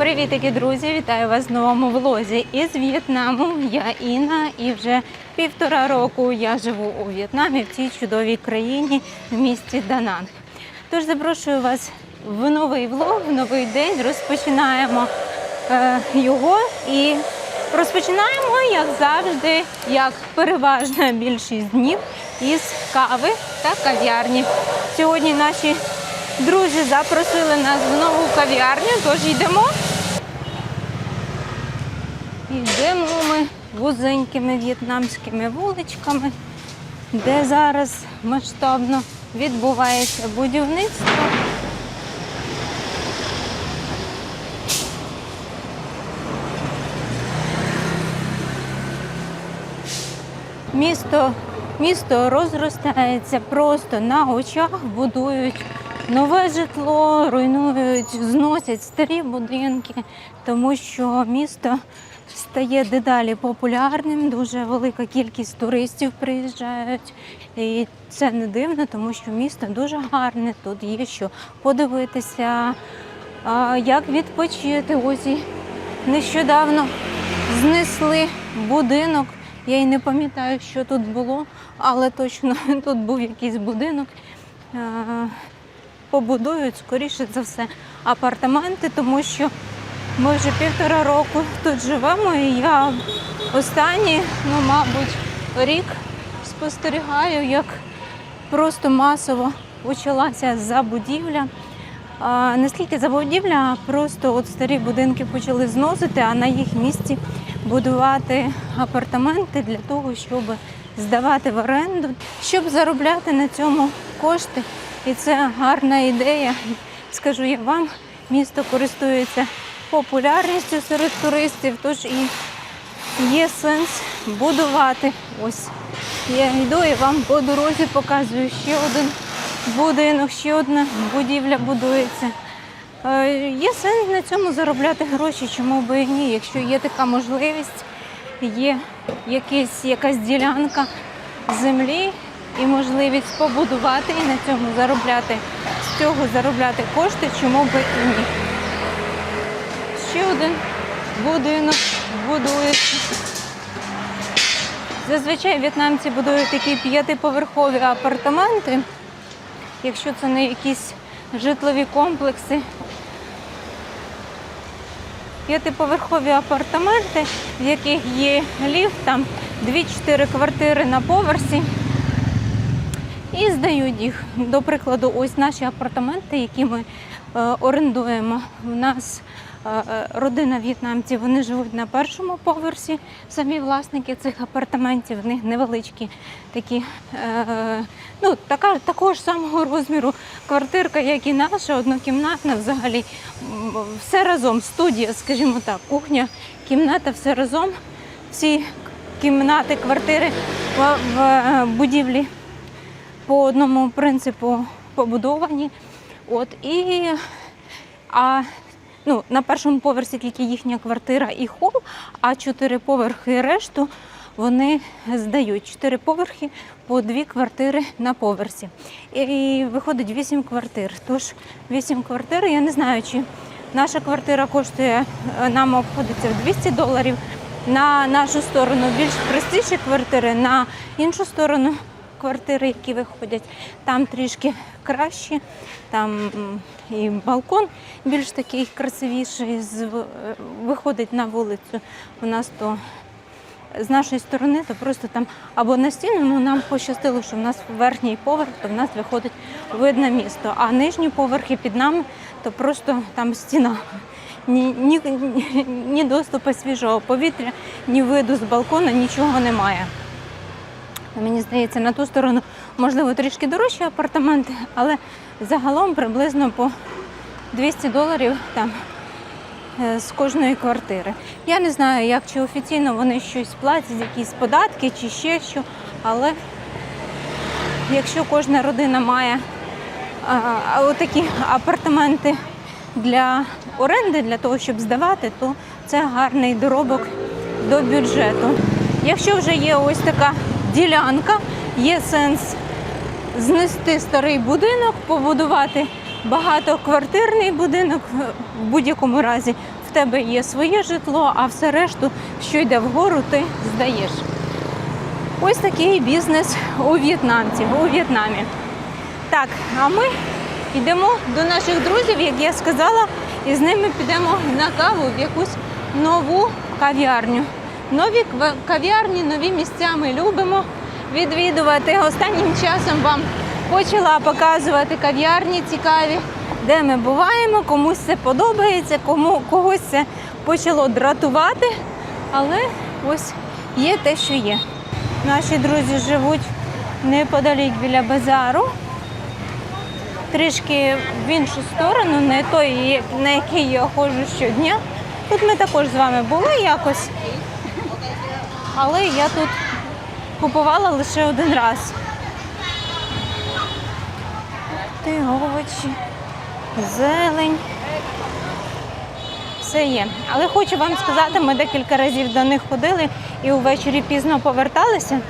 Привітики, друзі! Вітаю вас в новому влозі із В'єтнаму. Я Інна, і вже півтора року я живу у В'єтнамі в цій чудовій країні в місті Дананг. Тож запрошую вас в новий влог, в новий день. Розпочинаємо е, його і розпочинаємо, як завжди, як переважна більшість днів із кави та кав'ярні. Сьогодні наші друзі запросили нас в нову кав'ярню, тож йдемо. Йдемо ми вузенькими в'єтнамськими вуличками, де зараз масштабно відбувається будівництво. Місто, місто розростається просто на очах, будують нове житло, руйнують, зносять старі будинки, тому що місто стає дедалі популярним. Дуже велика кількість туристів приїжджають. І це не дивно, тому що місто дуже гарне. Тут є що подивитися, як відпочити. Ось і нещодавно знесли будинок. Я й не пам'ятаю, що тут було, але точно тут був якийсь будинок. Побудують, скоріше за все, апартаменти, тому що ми вже півтора року тут живемо, і я останній, ну, мабуть, рік спостерігаю, як просто масово почалася забудівля. А, не скільки забудівля, просто от старі будинки почали зносити, а на їх місці будувати апартаменти для того, щоб здавати в оренду, щоб заробляти на цьому кошти. І це гарна ідея. Скажу я вам, місто користується популярністю серед туристів, тож і є сенс будувати. Ось я йду і вам по дорозі показую ще один будинок, ще одна будівля будується. Е, Є сенс на цьому заробляти гроші, чому би і ні, якщо є така можливість, є якась, якась ділянка землі і можливість побудувати і на цьому заробляти, з цього заробляти кошти, чому би і ні. Ще один будинок будується. Зазвичай в'єтнамці будують такі п'ятиповерхові апартаменти, якщо це не якісь житлові комплекси. П'ятиповерхові апартаменти, в яких є ліфт, там 2-4 квартири на поверсі. І здають їх. До прикладу, ось наші апартаменти, які ми е, орендуємо. У нас родина в'єтнамців, вони живуть на першому поверсі. Самі власники цих апартаментів, в них невеличкі такі, е, ну, така, такого ж самого розміру квартирка, як і наша, однокімнатна взагалі. Все разом, студія, скажімо так, кухня, кімната, все разом. Всі кімнати, квартири в, в е, будівлі по одному принципу побудовані. От, і, а, ну, на першому поверсі тільки їхня квартира і хол, а чотири поверхи решту вони здають. Чотири поверхи по дві квартири на поверсі. І виходить вісім квартир. Тож вісім квартир, я не знаю, чи наша квартира коштує, е, нам обходиться в 200 доларів. На нашу сторону більш простіші квартири, на іншу сторону квартири, які виходять, там трішки кращі, там і балкон більш такий красивіший, е, виходить на вулицю. У нас то з нашої сторони, то просто там або на стіну, ну нам пощастило, що в нас верхній поверх, то в нас виходить видне місто. А нижні поверхи під нами, то просто там стіна. Ні, ні, ні доступу свіжого повітря, ні виду з балкона, нічого немає. Мені здається, на ту сторону можливо трішки дорожчі апартаменти, але загалом приблизно по 200 доларів там е, з кожної квартири. Я не знаю, як чи офіційно вони щось платять, якісь податки чи ще що, але якщо кожна родина має а, отакі апартаменти для оренди, для того, щоб здавати, то це гарний доробок до бюджету. Якщо вже є ось така ділянка, є сенс знести старий будинок, побудувати багатоквартирний будинок в будь-якому разі в тебе є своє житло, а все решту, що йде вгору, ти здаєш. Ось такий бізнес у в'єтнамців, у В'єтнамі. Так, а ми йдемо до наших друзів, як я сказала, і з ними підемо на каву в якусь нову кав'ярню. Нові кав'ярні, нові місця ми любимо відвідувати. Останнім часом вам почала показувати кав'ярні цікаві, де ми буваємо, комусь це подобається, кому когось це почало дратувати. Але ось є те, що є. Наші друзі живуть неподалік біля базару трішки в іншу сторону, не той, на який я ходжу щодня. Тут ми також з вами були якось, але я тут купувала лише один раз. Ти овочі, зелень. Все є. Але хочу вам сказати, ми декілька разів до них ходили і увечері пізно поверталися.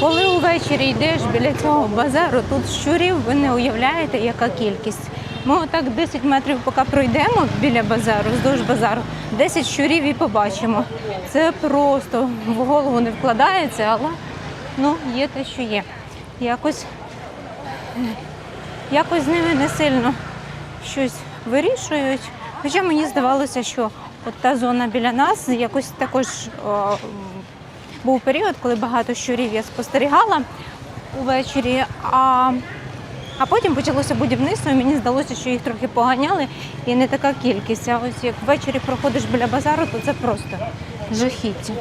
Коли увечері йдеш біля цього базару, тут щурів ви не уявляєте, яка кількість. Ми отак 10 метрів, поки пройдемо біля базару, вздовж базару, 10 щурів і побачимо. Це просто в голову не вкладається, але ну, є те, що є. Якось, якось з ними не сильно щось вирішують. Хоча мені здавалося, що от та зона біля нас якось також о, був період, коли багато щурів я спостерігала увечері. А, а потім почалося будівництво, і мені здалося, що їх трохи поганяли і не така кількість. А ось як ввечері проходиш біля базару, то це просто жахіття.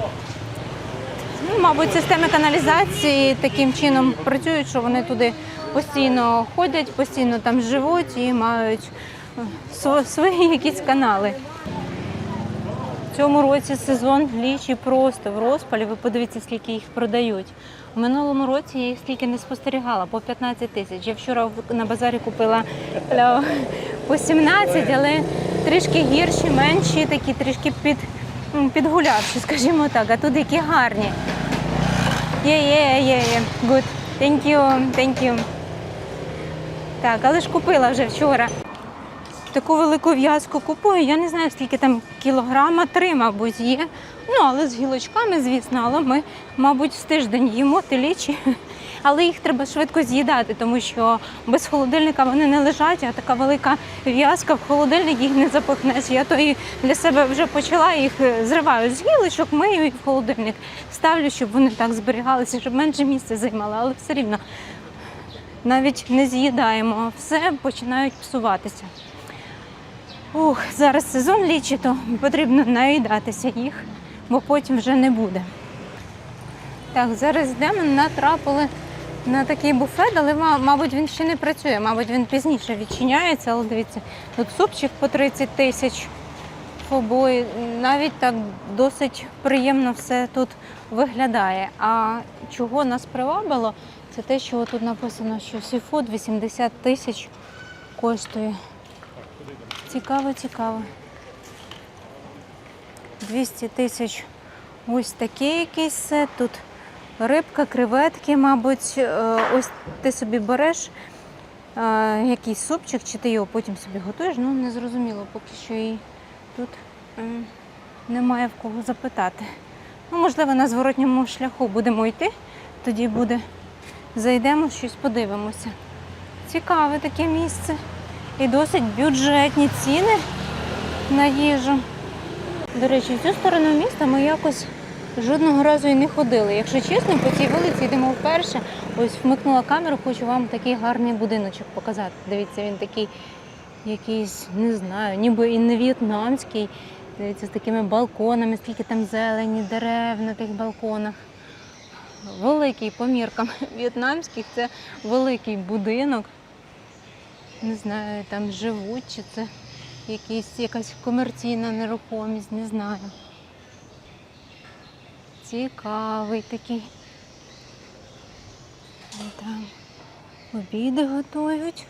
Ну, мабуть, системи каналізації таким чином працюють, що вони туди постійно ходять, постійно там живуть і мають е, свої якісь канали. Цьому році сезон лічі просто в розпалі. Ви подивіться, скільки їх продають. У минулому році я їх стільки не спостерігала, по 15 тисяч. Я вчора на базарі купила по 17, але трішки гірші, менші, такі трішки під, підгулявші, скажімо так. А тут які гарні. Є, є, є, є. Good. Thank you, thank you. Так, але ж купила вже вчора. Таку велику в'язку купую. Я не знаю, скільки там кілограма, три, мабуть, є. Ну, але з гілочками, звісно, але ми, мабуть, з тиждень їмо телічі. Але їх треба швидко з'їдати, тому що без холодильника вони не лежать, а така велика в'язка в холодильник їх не запихнеш. Я то і для себе вже почала їх е, зриваю з гілочок, мию і в холодильник ставлю, щоб вони так зберігалися, щоб менше місця займали, але все рівно навіть не з'їдаємо, все починають псуватися. Ух, зараз сезон лічі, то потрібно наїдатися їх, бо потім вже не буде. Так, зараз йдемо, натрапили на такий буфет, але, мабуть, він ще не працює, мабуть, він пізніше відчиняється, але дивіться, тут супчик по 30 тисяч обої. Навіть так досить приємно все тут виглядає. А чого нас привабило, це те, що тут написано, що сіфуд 80 тисяч коштує. Цікаво, цікаво. 200 тисяч ось такий якийсь сет. Тут рибка, креветки, мабуть. Е, Ось ти собі береш е, якийсь супчик, чи ти його потім собі готуєш. Ну, не зрозуміло, поки що і тут немає в кого запитати. Ну, можливо, на зворотньому шляху будемо йти, тоді буде. Зайдемо, щось подивимося. Цікаве таке місце. І досить бюджетні ціни на їжу. До речі, в цю сторону міста ми якось жодного разу і не ходили. Якщо чесно, по цій вулиці йдемо вперше. Ось вмикнула камеру, хочу вам такий гарний будиночок показати. Дивіться, він такий якийсь, не знаю, ніби і не в'єтнамський. Дивіться, з такими балконами, скільки там зелені, дерев на тих балконах. Великий по міркам в'єтнамських, це великий будинок. Не знаю, там живуть, чи це якісь, якась комерційна нерухомість, не знаю. Цікавий такий. Там обіди готують.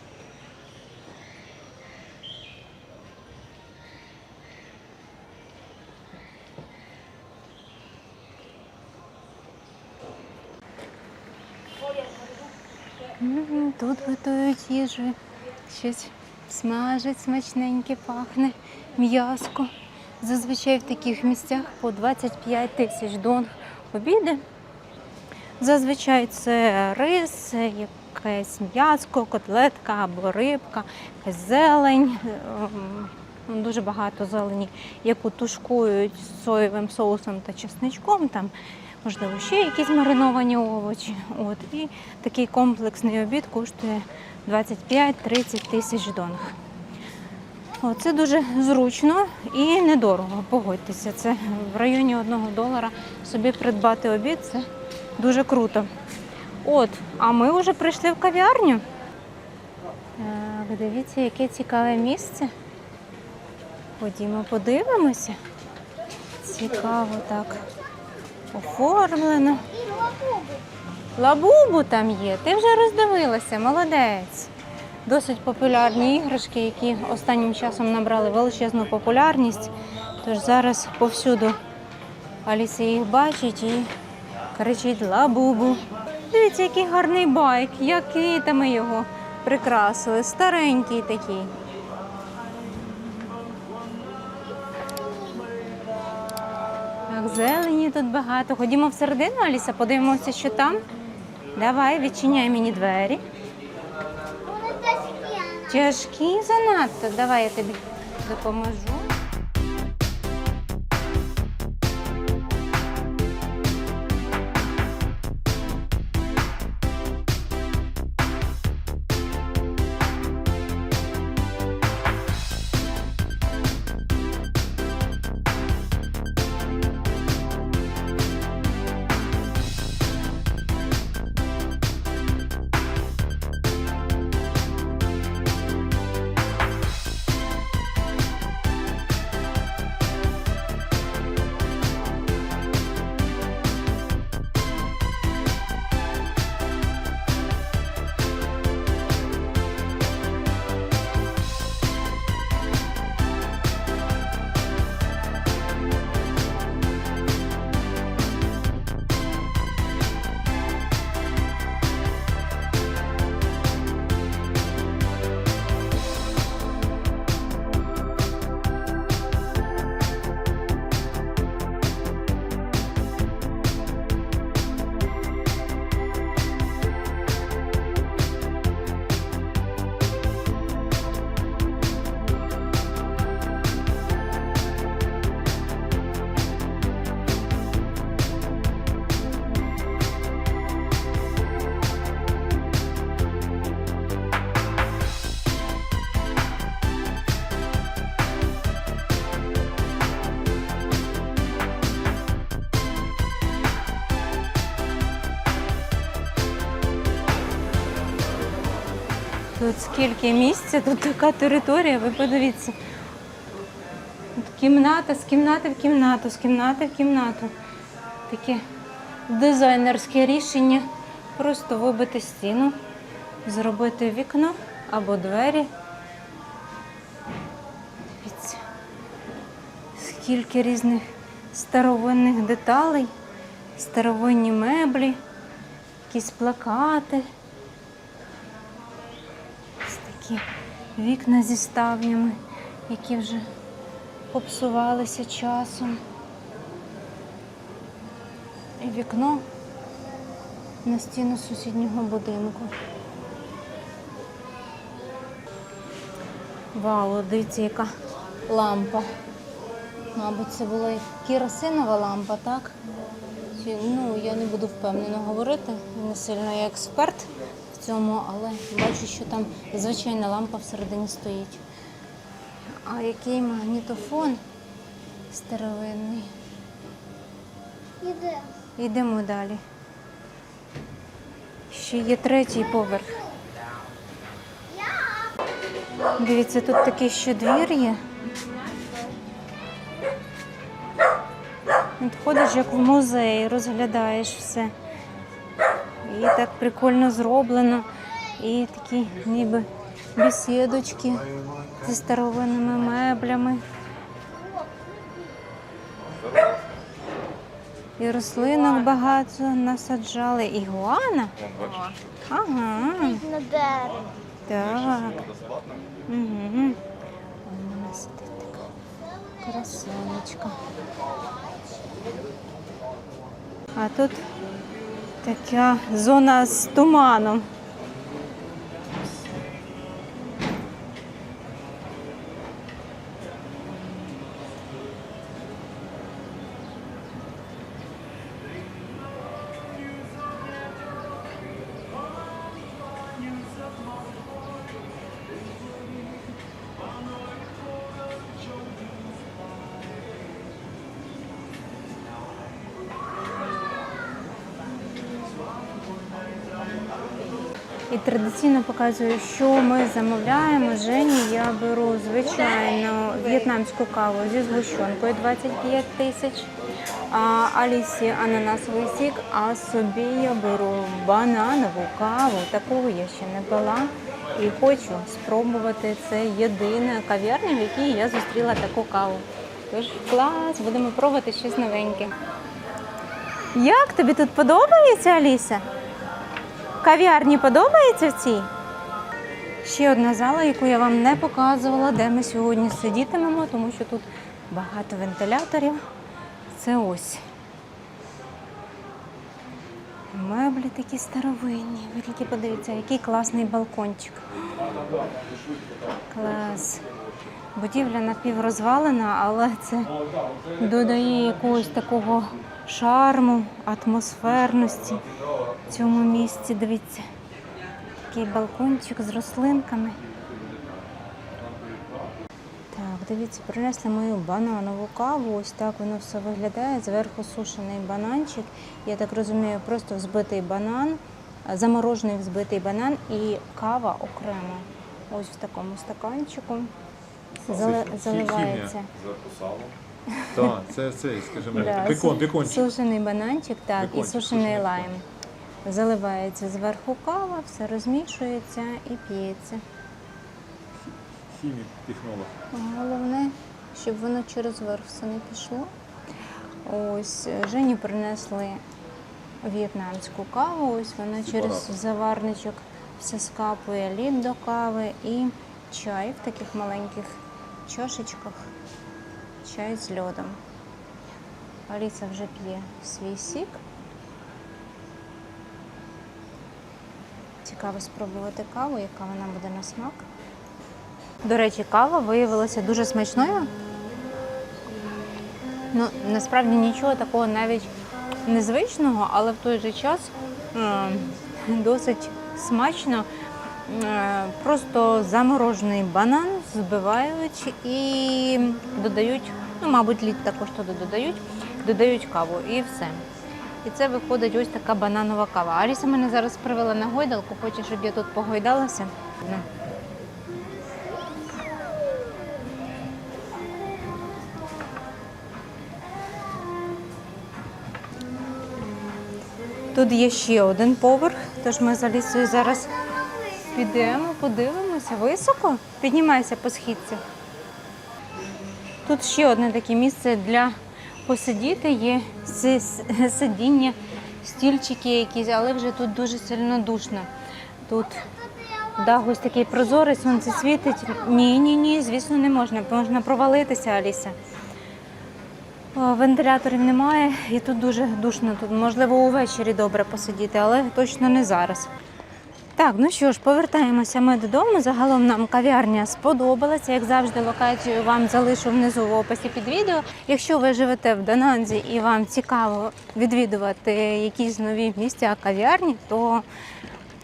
Тут готують їжу. Щось Смажить смачненьке, пахне м'язко. Зазвичай в таких місцях по 25 тисяч донг обіди. Зазвичай це рис, якесь м'яско, котлетка або рибка, зелень. ем, Дуже багато зелені, яку тушкують з соєвим соусом та чесничком. Там, можливо, ще якісь мариновані овочі. От. І такий комплексний обід коштує 25-30 тисяч донг. Це дуже зручно і недорого. Погодьтеся, це в районі одного долара собі придбати обід це дуже круто. От, а ми вже прийшли в кав'ярню. Так, дивіться, яке цікаве місце. Ходімо, подивимося. Цікаво так оформлено. Лабубу там є. Ти вже роздивилася, молодець. Досить популярні іграшки, які останнім часом набрали величезну популярність. Тож зараз повсюду Аліса їх бачить і кричить лабубу. Дивіться, який гарний байк, як квітами його прикрасили. Старенький такий. Так, зелені тут багато. Ходімо всередину, Аліса, подивимося, що там. Давай, відчиняй мені двері. Вони тяжкі. Тяжкі занадто. Давай я тобі допоможу. Скільки місця, тут така територія, ви подивіться. Кімната з кімнати в кімнату, з кімнати в кімнату. Таке дизайнерське рішення. Просто вибити стіну, зробити вікно або двері. Дивіться, скільки різних старовинних деталей, старовинні меблі, якісь плакати. Такі вікна зі ставнями, які вже попсувалися часом. І вікно на стіну сусіднього будинку. Вау, дивіться, яка лампа. Мабуть, це була керосинова лампа, так? Ну, я не буду впевнено говорити, не сильно я експерт цьому, але бачу, що там звичайна лампа всередині стоїть. А який магнітофон старовинний. Іде. Йдемо далі. Ще є третій поверх. Дивіться, тут таке ще двір є. От ходиш як в музей, розглядаєш все. І так прикольно зроблено. І такі ніби бесідочки зі старовинними меблями. І рослинок багато насаджали. Ігуана? Ага. На дереві. Так. Угу. Вона сидить така красунечка. А тут така зона з туманом. І показую, що ми замовляємо. Жені я беру звичайно в'єтнамську каву зі згущенкою 25 тисяч, а Алісі ананасовий сік, а собі я беру бананову каву. Такого я ще не пила. І хочу спробувати це єдина кав'ярня, в якій я зустріла таку каву. Тож клас, будемо пробувати щось новеньке. Як тобі тут подобається, Аліса? Кав'ярні подобається в цій? Ще одна зала, яку я вам не показувала, де ми сьогодні сидітимемо, тому що тут багато вентиляторів. Це ось. Меблі такі старовинні. Ви тільки подивіться, який класний балкончик. Клас. Будівля напіврозвалена, але це додає якогось такого шарму, атмосферності в цьому місці. Дивіться, такий балкончик з рослинками. Так, дивіться, принесли мою бананову каву. Ось так воно все виглядає. Зверху сушений бананчик. Я так розумію, просто взбитий банан, заморожений взбитий банан і кава окремо. Ось в такому стаканчику. Заливається. Записало. Так, це цей, скажімо, Да, бекон, су- бекончик. Сушений бананчик, так, і сушений сушений. лайм. Заливається зверху кава, все розмішується і п'ється. Хімік, технолог. Головне, щоб воно через верх все не пішло. Ось е, Жені принесли в'єтнамську каву. Ось вона через заварничок все скапує лід до кави і чай в таких маленьких чашечках. Чай з льодом. Аліса вже п'є свій сік. Цікаво спробувати каву, яка вона буде на смак. До речі, кава виявилася дуже смачною. Ну, насправді нічого такого навіть незвичного, але в той же час е, досить смачно. Е, Просто заморожений банан збивають і додають, ну, мабуть, лід також туди додають, додають каву і все. І це виходить ось така бананова кава. Аліса мене зараз привела на гойдалку, хоче, щоб я тут погойдалася. Ну, Тут є ще один поверх, тож ми з Алісою зараз підемо, подивимося. Високо? Піднімайся по східцях. Тут ще одне таке місце для посидіти. Є си- сидіння, стільчики якісь, але вже тут дуже сильно душно. Тут дах ось такий прозорий, сонце світить. Ні, ні, ні, звісно, не можна. Можна провалитися, Аліса. Вентиляторів немає і тут дуже душно. Тут можливо увечері добре посидіти, але точно не зараз. Так, ну що ж, повертаємося ми додому. Загалом нам кав'ярня сподобалася. Як завжди, локацію вам залишу внизу в описі під відео. Якщо ви живете в Дананзі і вам цікаво відвідувати якісь нові місця кав'ярні, то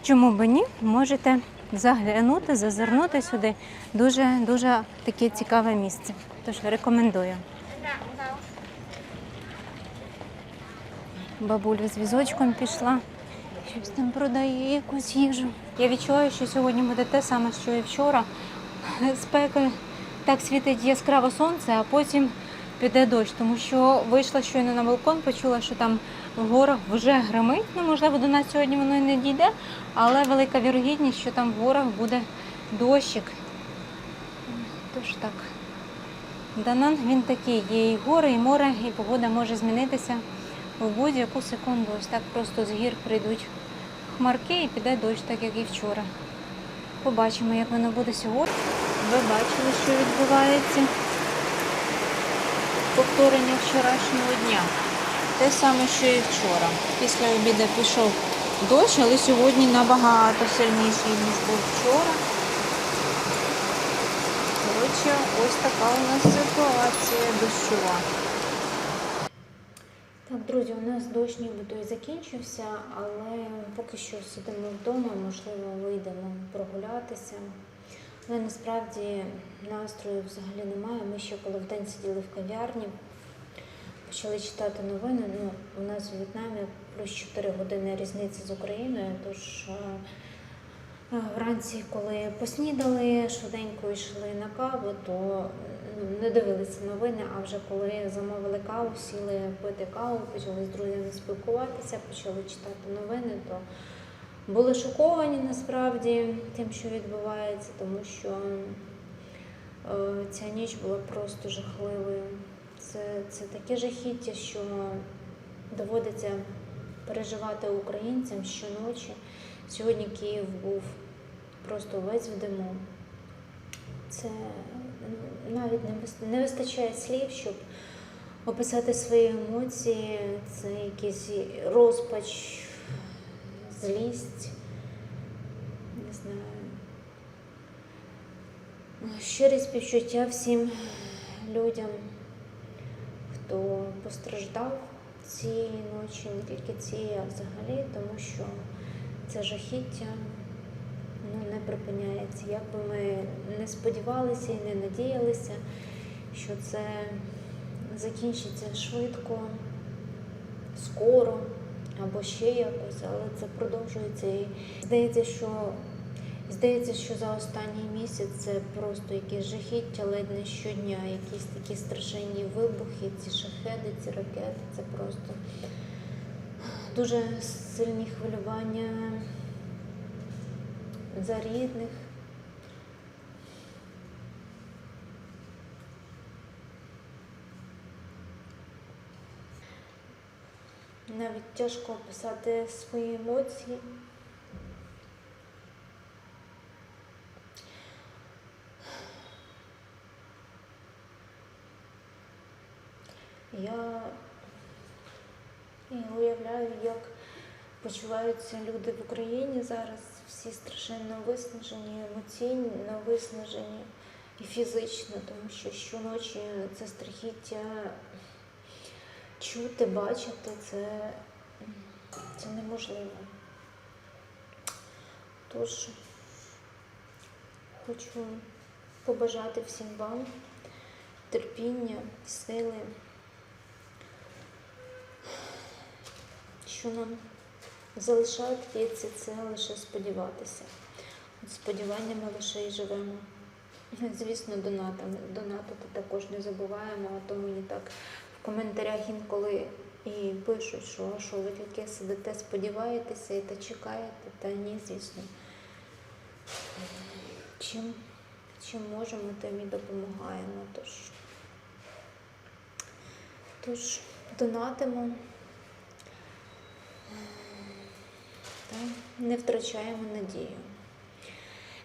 чому б ні, можете заглянути, зазирнути сюди. Дуже дуже таке цікаве місце. Тож рекомендую. Бабуля з візочком пішла. Щось там продає якусь їжу. Я відчуваю, що сьогодні буде те саме, що і вчора. Спека так світить яскраво сонце, а потім піде дощ, тому що вийшла щойно на балкон, почула, що там в горах вже гримить. Ну, можливо, до нас сьогодні воно і не дійде, але велика вірогідність, що там в горах буде дощик. Тож так. Данан він такий, є і гори, і море, і погода може змінитися в будь-яку секунду. Ось так просто з гір прийдуть хмарки і піде дощ, так як і вчора. Побачимо, як воно буде сьогодні. Ви бачили, що відбувається. Повторення вчорашнього дня. Те саме, що і вчора. Після обіду пішов дощ, але сьогодні набагато сильніший, ніж був вчора. Коротше, ось така у нас ситуація дощова. Так, друзі, у нас дощ нібито і закінчився, але поки що сидимо вдома, можливо, вийдемо прогулятися. Але насправді настрою взагалі немає. Ми ще коли вдень сиділи в кав'ярні, почали читати новини. Ну, у нас в В'єтнамі плюс 4 години різниця з Україною, тож е, вранці, коли поснідали, швиденько йшли на каву, то ну, не дивилися новини, а вже коли замовили каву, сіли пити каву, почали з друзями спілкуватися, почали читати новини, то були шоковані насправді тим, що відбувається, тому що е, ця ніч була просто жахливою. Це, це таке жахіття, що доводиться переживати українцям щоночі. Сьогодні Київ був просто весь в диму. Це ну, навіть не, вистачає слів, щоб описати свої емоції. Це якийсь розпач, злість. Не знаю. Щирі співчуття всім людям, хто постраждав цієї ночі, не тільки цієї, а взагалі, тому що це жахіття ну, не припиняється. Як би ми не сподівалися і не надіялися, що це закінчиться швидко, скоро або ще якось, але це продовжується. І здається, що здається, що за останній місяць це просто якесь жахіття ледь не щодня, якісь такі страшенні вибухи, ці шахеди, ці ракети. Це просто дуже сильні хвилювання за рідних. Навіть тяжко описати свої емоції. Я і уявляю, як почуваються люди в Україні зараз. Всі страшенно виснажені, емоційно виснажені і фізично, тому що щоночі це страхіття чути, бачити, це, це неможливо. Тож хочу побажати всім вам терпіння, сили, що нам залишається це лише сподіватися. Сподіваннями лише і живемо. Звісно, донатами. Донатити також не забуваємо, а то мені так в коментарях інколи і пишуть, що, що ви тільки сидите, сподіваєтеся і та чекаєте, та ні, звісно. Чим, чим можемо, тим і допомагаємо. Тож, тож донатимо. Не втрачаємо надію.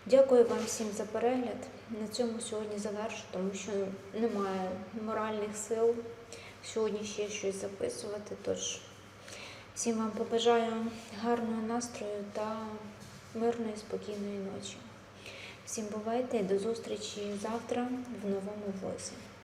Дякую вам всім за перегляд. На цьому сьогодні завершу, тому що немає моральних сил сьогодні ще щось записувати. Тож всім вам побажаю гарного настрою та мирної, спокійної ночі. Всім бувайте і до зустрічі завтра в новому влозі.